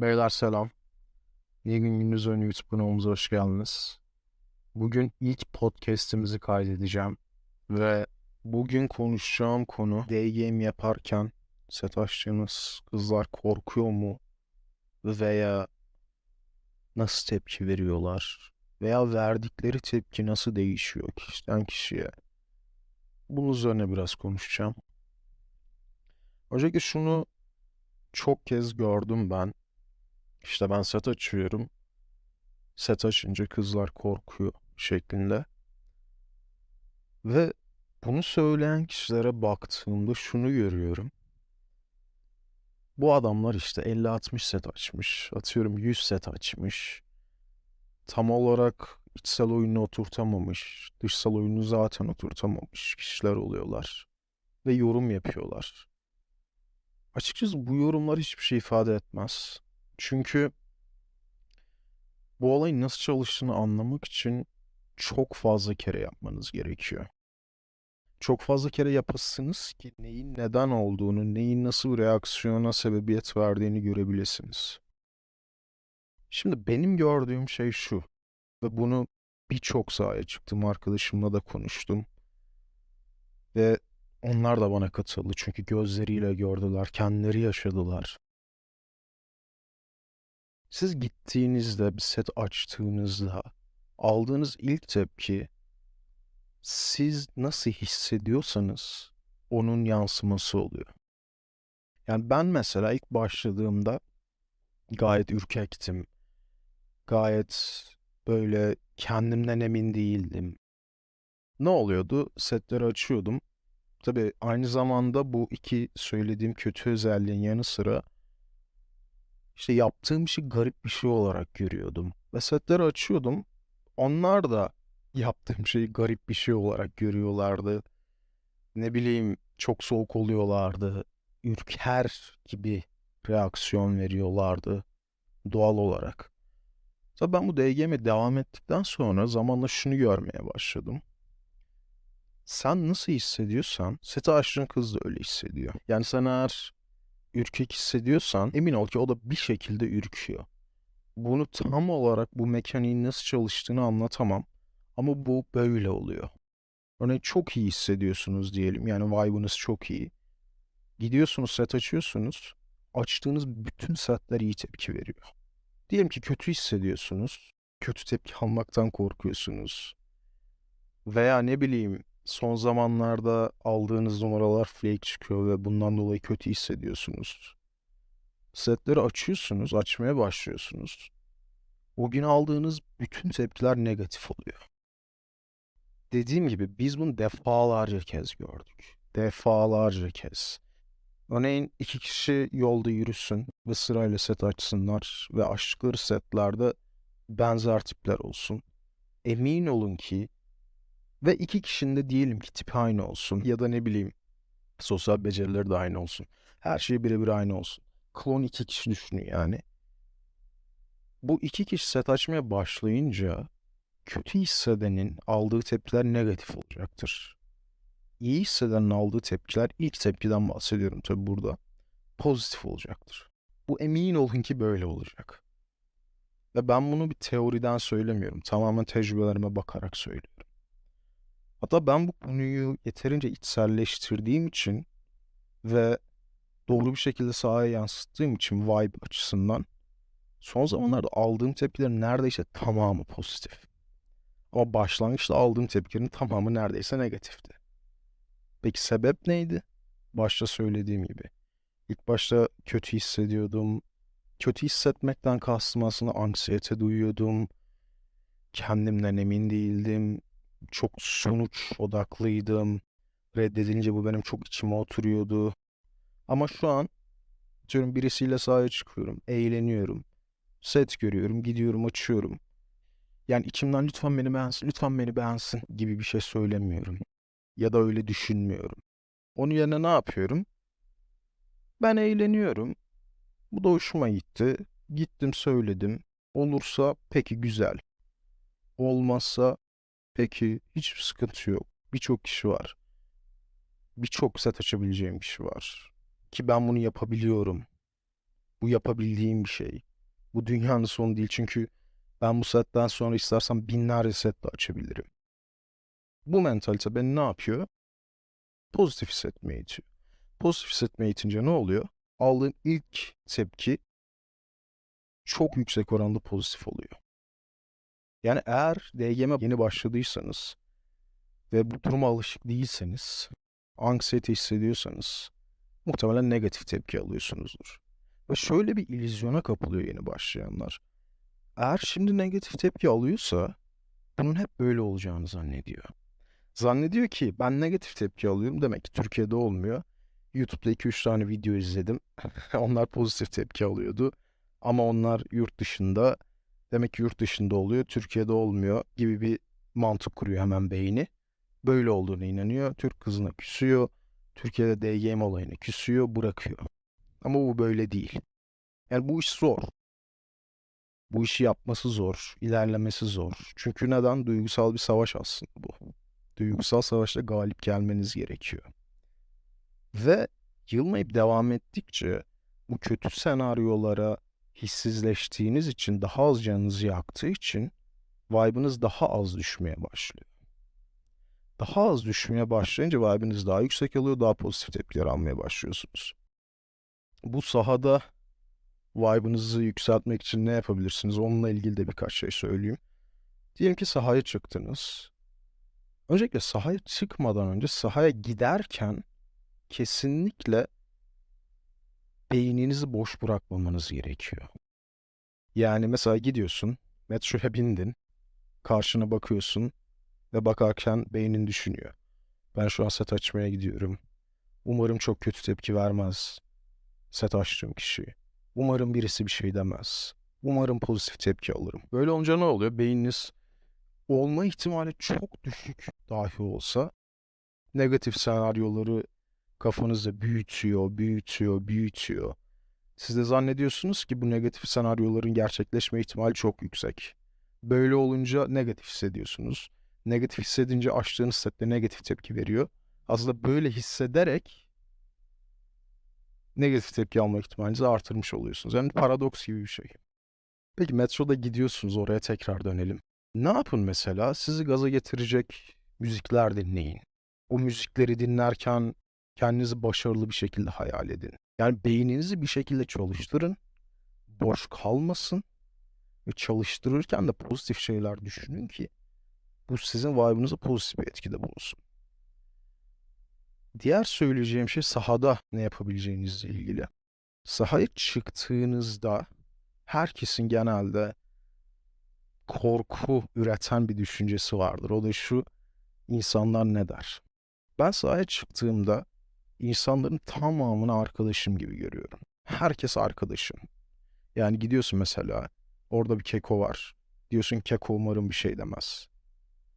Beyler selam. İyi gün gününüz ön YouTube kanalımıza hoş geldiniz. Bugün ilk podcast'imizi kaydedeceğim. Ve bugün konuşacağım konu day game yaparken set açtığınız kızlar korkuyor mu? Veya nasıl tepki veriyorlar? Veya verdikleri tepki nasıl değişiyor kişiden kişiye? Bunun üzerine biraz konuşacağım. Öncelikle şunu çok kez gördüm ben. İşte ben set açıyorum. Set açınca kızlar korkuyor şeklinde. Ve bunu söyleyen kişilere baktığımda şunu görüyorum. Bu adamlar işte 50-60 set açmış. Atıyorum 100 set açmış. Tam olarak içsel oyunu oturtamamış. Dışsal oyunu zaten oturtamamış kişiler oluyorlar. Ve yorum yapıyorlar. Açıkçası bu yorumlar hiçbir şey ifade etmez. Çünkü bu olayın nasıl çalıştığını anlamak için çok fazla kere yapmanız gerekiyor. Çok fazla kere yapasınız ki neyin neden olduğunu, neyin nasıl reaksiyona sebebiyet verdiğini görebilirsiniz. Şimdi benim gördüğüm şey şu ve bunu birçok sahaya çıktım arkadaşımla da konuştum ve onlar da bana katıldı çünkü gözleriyle gördüler, kendileri yaşadılar. Siz gittiğinizde bir set açtığınızda aldığınız ilk tepki siz nasıl hissediyorsanız onun yansıması oluyor. Yani ben mesela ilk başladığımda gayet ürkektim. Gayet böyle kendimden emin değildim. Ne oluyordu? Setleri açıyordum. Tabii aynı zamanda bu iki söylediğim kötü özelliğin yanı sıra işte yaptığım şey garip bir şey olarak görüyordum. Ve setleri açıyordum. Onlar da yaptığım şeyi garip bir şey olarak görüyorlardı. Ne bileyim çok soğuk oluyorlardı. Ürker gibi reaksiyon veriyorlardı doğal olarak. Tabii ben bu DGM'e devam ettikten sonra zamanla şunu görmeye başladım. Sen nasıl hissediyorsan seti açtığın kız da öyle hissediyor. Yani sen eğer ürkek hissediyorsan emin ol ki o da bir şekilde ürküyor. Bunu tam olarak bu mekaniğin nasıl çalıştığını anlatamam. Ama bu böyle oluyor. Örneğin çok iyi hissediyorsunuz diyelim. Yani vibe'ınız çok iyi. Gidiyorsunuz set açıyorsunuz. Açtığınız bütün setler iyi tepki veriyor. Diyelim ki kötü hissediyorsunuz. Kötü tepki almaktan korkuyorsunuz. Veya ne bileyim son zamanlarda aldığınız numaralar flake çıkıyor ve bundan dolayı kötü hissediyorsunuz. Setleri açıyorsunuz, açmaya başlıyorsunuz. O gün aldığınız bütün tepkiler negatif oluyor. Dediğim gibi biz bunu defalarca kez gördük. Defalarca kez. Örneğin iki kişi yolda yürüsün ve sırayla set açsınlar ve açtıkları setlerde benzer tipler olsun. Emin olun ki ve iki kişinin de diyelim ki tipi aynı olsun ya da ne bileyim sosyal becerileri de aynı olsun. Her şey birebir aynı olsun. Klon iki kişi düşünün yani. Bu iki kişi set açmaya başlayınca kötü hissedenin aldığı tepkiler negatif olacaktır. İyi hissedenin aldığı tepkiler ilk tepkiden bahsediyorum tabi burada. Pozitif olacaktır. Bu emin olun ki böyle olacak. Ve ben bunu bir teoriden söylemiyorum. Tamamen tecrübelerime bakarak söylüyorum. Hatta ben bu konuyu yeterince içselleştirdiğim için ve doğru bir şekilde sahaya yansıttığım için vibe açısından son zamanlarda aldığım tepkilerin neredeyse tamamı pozitif. Ama başlangıçta aldığım tepkilerin tamamı neredeyse negatifti. Peki sebep neydi? Başta söylediğim gibi. İlk başta kötü hissediyordum. Kötü hissetmekten kastım aslında anksiyete duyuyordum. Kendimden emin değildim. Çok sonuç odaklıydım. Reddedilince bu benim çok içime oturuyordu. Ama şu an diyorum birisiyle sahaya çıkıyorum. Eğleniyorum. Set görüyorum. Gidiyorum açıyorum. Yani içimden lütfen beni beğensin, lütfen beni beğensin gibi bir şey söylemiyorum. Ya da öyle düşünmüyorum. Onun yerine ne yapıyorum? Ben eğleniyorum. Bu da hoşuma gitti. Gittim söyledim. Olursa peki güzel. Olmazsa peki hiçbir sıkıntı yok. Birçok kişi var. Birçok set açabileceğim kişi var. Ki ben bunu yapabiliyorum. Bu yapabildiğim bir şey. Bu dünyanın sonu değil çünkü ben bu setten sonra istersem binlerce set de açabilirim. Bu mentalite beni ne yapıyor? Pozitif hissetmeye itiyor. Pozitif hissetmeye itince ne oluyor? Aldığım ilk tepki çok yüksek oranda pozitif oluyor. Yani eğer DGM'e yeni başladıysanız ve bu duruma alışık değilseniz, anksiyete hissediyorsanız muhtemelen negatif tepki alıyorsunuzdur. Ve şöyle bir illüzyona kapılıyor yeni başlayanlar. Eğer şimdi negatif tepki alıyorsa bunun hep böyle olacağını zannediyor. Zannediyor ki ben negatif tepki alıyorum demek ki Türkiye'de olmuyor. YouTube'da 2-3 tane video izledim. onlar pozitif tepki alıyordu. Ama onlar yurt dışında. Demek ki yurt dışında oluyor, Türkiye'de olmuyor gibi bir mantık kuruyor hemen beyni. Böyle olduğunu inanıyor. Türk kızına küsüyor. Türkiye'de DGM olayına küsüyor, bırakıyor. Ama bu böyle değil. Yani bu iş zor. Bu işi yapması zor, ilerlemesi zor. Çünkü neden? Duygusal bir savaş aslında bu. Duygusal savaşta galip gelmeniz gerekiyor. Ve yılmayıp devam ettikçe bu kötü senaryolara hissizleştiğiniz için daha az canınızı yaktığı için vibe'ınız daha az düşmeye başlıyor. Daha az düşmeye başlayınca vibe'ınız daha yüksek oluyor, daha pozitif tepkiler almaya başlıyorsunuz. Bu sahada vibe'ınızı yükseltmek için ne yapabilirsiniz? Onunla ilgili de birkaç şey söyleyeyim. Diyelim ki sahaya çıktınız. Öncelikle sahaya çıkmadan önce sahaya giderken kesinlikle beyninizi boş bırakmamanız gerekiyor. Yani mesela gidiyorsun, metroya bindin, karşına bakıyorsun ve bakarken beynin düşünüyor. Ben şu an set açmaya gidiyorum. Umarım çok kötü tepki vermez set açtığım kişi. Umarım birisi bir şey demez. Umarım pozitif tepki alırım. Böyle olunca ne oluyor? Beyniniz olma ihtimali çok düşük dahi olsa negatif senaryoları kafanızda büyütüyor, büyütüyor, büyütüyor. Siz de zannediyorsunuz ki bu negatif senaryoların gerçekleşme ihtimali çok yüksek. Böyle olunca negatif hissediyorsunuz. Negatif hissedince açtığınız sette negatif tepki veriyor. Aslında böyle hissederek negatif tepki alma ihtimalinizi artırmış oluyorsunuz. Yani paradoks gibi bir şey. Peki metroda gidiyorsunuz oraya tekrar dönelim. Ne yapın mesela? Sizi gaza getirecek müzikler dinleyin. O müzikleri dinlerken kendinizi başarılı bir şekilde hayal edin. Yani beyninizi bir şekilde çalıştırın. Boş kalmasın. Ve çalıştırırken de pozitif şeyler düşünün ki bu sizin vibe'ınıza pozitif bir etkide bulunsun. Diğer söyleyeceğim şey sahada ne yapabileceğinizle ilgili. Sahaya çıktığınızda herkesin genelde korku üreten bir düşüncesi vardır. O da şu, insanlar ne der? Ben sahaya çıktığımda insanların tamamını arkadaşım gibi görüyorum. Herkes arkadaşım. Yani gidiyorsun mesela, orada bir keko var. Diyorsun keko umarım bir şey demez.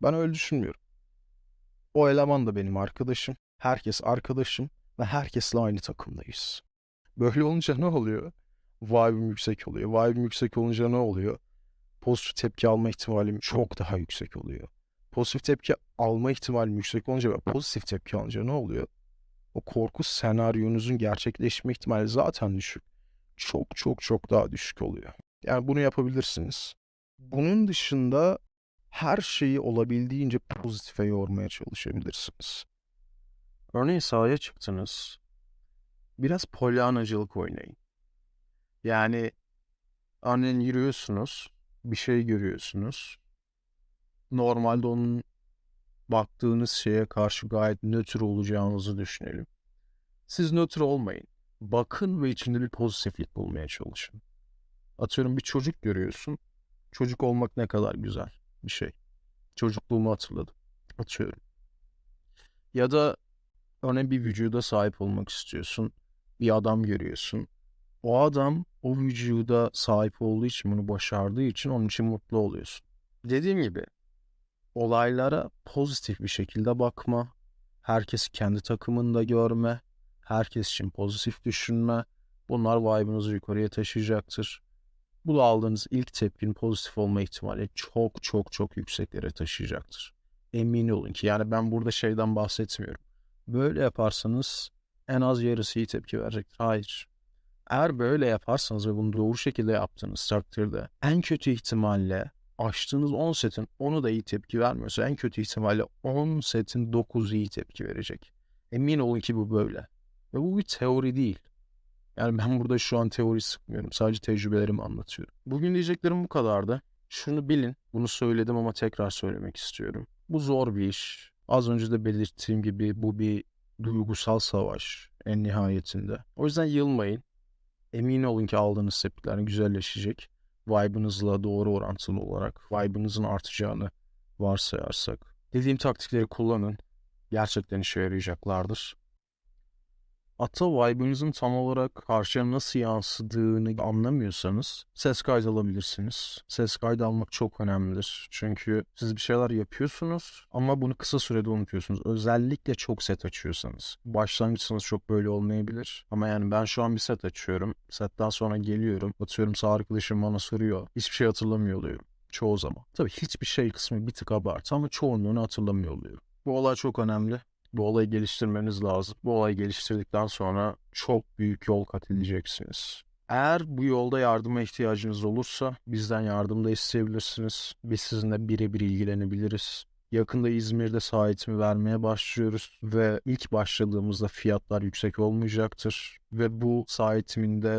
Ben öyle düşünmüyorum. O eleman da benim arkadaşım. Herkes arkadaşım ve herkesle aynı takımdayız. Böyle olunca ne oluyor? Vibe'im yüksek oluyor. Vibe'im yüksek olunca ne oluyor? Pozitif tepki alma ihtimalim çok daha yüksek oluyor. Pozitif tepki alma ihtimalim yüksek olunca ve pozitif tepki alınca ne oluyor? O korku senaryonuzun gerçekleşme ihtimali zaten düşük. Çok çok çok daha düşük oluyor. Yani bunu yapabilirsiniz. Bunun dışında her şeyi olabildiğince pozitife yormaya çalışabilirsiniz. Örneğin sahaya çıktınız. Biraz polyanacılık oynayın. Yani örneğin yürüyorsunuz, bir şey görüyorsunuz. Normalde onun baktığınız şeye karşı gayet nötr olacağınızı düşünelim. Siz nötr olmayın. Bakın ve içinde bir pozitiflik bulmaya çalışın. Atıyorum bir çocuk görüyorsun. Çocuk olmak ne kadar güzel bir şey. Çocukluğumu hatırladım. Atıyorum. Ya da örneğin bir vücuda sahip olmak istiyorsun. Bir adam görüyorsun. O adam o vücuda sahip olduğu için bunu başardığı için onun için mutlu oluyorsun. Dediğim gibi olaylara pozitif bir şekilde bakma. Herkes kendi takımında görme. Herkes için pozitif düşünme. Bunlar vibe'ınızı yukarıya taşıyacaktır. Bu aldığınız ilk tepkinin pozitif olma ihtimali çok çok çok yükseklere taşıyacaktır. Emin olun ki yani ben burada şeyden bahsetmiyorum. Böyle yaparsanız en az yarısı iyi tepki verecektir. Hayır. Eğer böyle yaparsanız ve bunu doğru şekilde yaptığınız takdirde en kötü ihtimalle açtığınız 10 setin 10'u da iyi tepki vermiyorsa en kötü ihtimalle 10 setin 9'u iyi tepki verecek. Emin olun ki bu böyle. Ve bu bir teori değil. Yani ben burada şu an teori sıkmıyorum. Sadece tecrübelerimi anlatıyorum. Bugün diyeceklerim bu kadardı. Şunu bilin. Bunu söyledim ama tekrar söylemek istiyorum. Bu zor bir iş. Az önce de belirttiğim gibi bu bir duygusal savaş en nihayetinde. O yüzden yılmayın. Emin olun ki aldığınız tepkiler güzelleşecek. Vibe'ınızla doğru orantılı olarak vibe'ınızın artacağını varsayarsak. Dediğim taktikleri kullanın. Gerçekten işe yarayacaklardır. Ata vibe'ınızın tam olarak karşıya nasıl yansıdığını anlamıyorsanız ses kaydı alabilirsiniz. Ses kaydı almak çok önemlidir. Çünkü siz bir şeyler yapıyorsunuz ama bunu kısa sürede unutuyorsunuz. Özellikle çok set açıyorsanız. Başlangıçsanız çok böyle olmayabilir. Ama yani ben şu an bir set açıyorum. Setten sonra geliyorum. Atıyorum sağ arkadaşım bana soruyor. Hiçbir şey hatırlamıyor oluyorum. Çoğu zaman. Tabii hiçbir şey kısmı bir tık abartı ama çoğunluğunu hatırlamıyor oluyorum. Bu olay çok önemli. Bu olayı geliştirmeniz lazım. Bu olayı geliştirdikten sonra çok büyük yol kat edeceksiniz. Eğer bu yolda yardıma ihtiyacınız olursa bizden yardım da isteyebilirsiniz. Biz sizinle birebir ilgilenebiliriz. Yakında İzmir'de sağ vermeye başlıyoruz ve ilk başladığımızda fiyatlar yüksek olmayacaktır. Ve bu sağ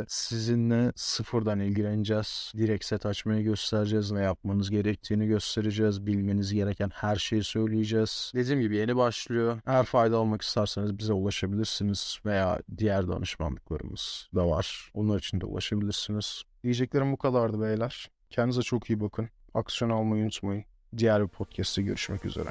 sizinle sıfırdan ilgileneceğiz. Direkt set açmayı göstereceğiz. Ne yapmanız gerektiğini göstereceğiz. Bilmeniz gereken her şeyi söyleyeceğiz. Dediğim gibi yeni başlıyor. Eğer fayda almak isterseniz bize ulaşabilirsiniz. Veya diğer danışmanlıklarımız da var. Onlar için de ulaşabilirsiniz. Diyeceklerim bu kadardı beyler. Kendinize çok iyi bakın. Aksiyon almayı unutmayın. Diğer bir podcast'te görüşmek üzere.